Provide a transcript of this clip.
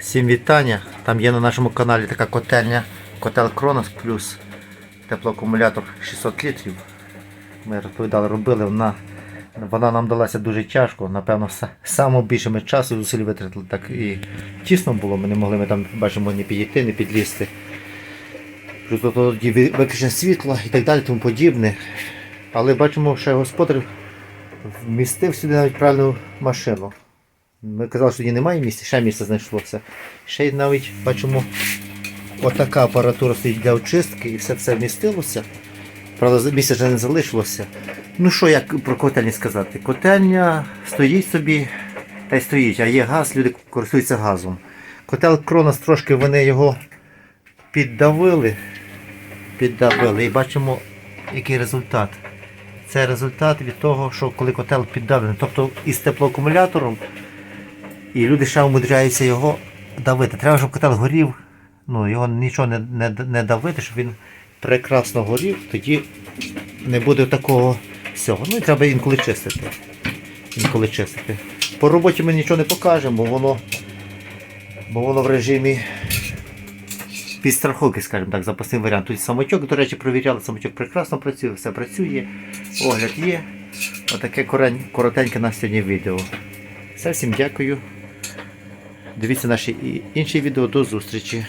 Всім вітання. Там є на нашому каналі така котельня, котел Кронос плюс теплоакумулятор 600 літрів. Ми розповідали, робили вона. Вона нам далася дуже тяжко, напевно, са- саме більше ми часу зусиль витратили, так і тісно було, ми не могли ми там бачимо ні підійти, ні підлізти. Плюс тоді ви- виключення світла і так далі, тому подібне. Але бачимо, що господар вмістив сюди навіть правильну машину. Ми казали, що тоді немає місця, ще місце знайшлося. Ще й навіть бачимо, отака апаратура стоїть для очистки і все це вмістилося. Правда, місця вже не залишилося. Ну що, як про котельні сказати? Котельня стоїть собі, та й стоїть, а є газ, люди користуються газом. Котел Кронос трошки вони його піддавили. Піддавили і бачимо, який результат. Це результат від того, що коли котел піддавлений, тобто із теплоакумулятором, і люди ще умудряються його давити. Треба, щоб котел горів, ну, його нічого не, не, не давити, щоб він прекрасно горів, тоді не буде такого всього. Ну і треба інколи чистити. Інколи чистити. По роботі ми нічого не покажемо, бо воно, бо воно в режимі підстраховки, скажімо так, запасний варіант. Тут самочок, до речі, провіряли, самочок прекрасно працює, все працює, огляд є. Отаке коротеньке на сьогодні відео. Все, всім дякую. Дивіться наші інші відео. До зустрічі.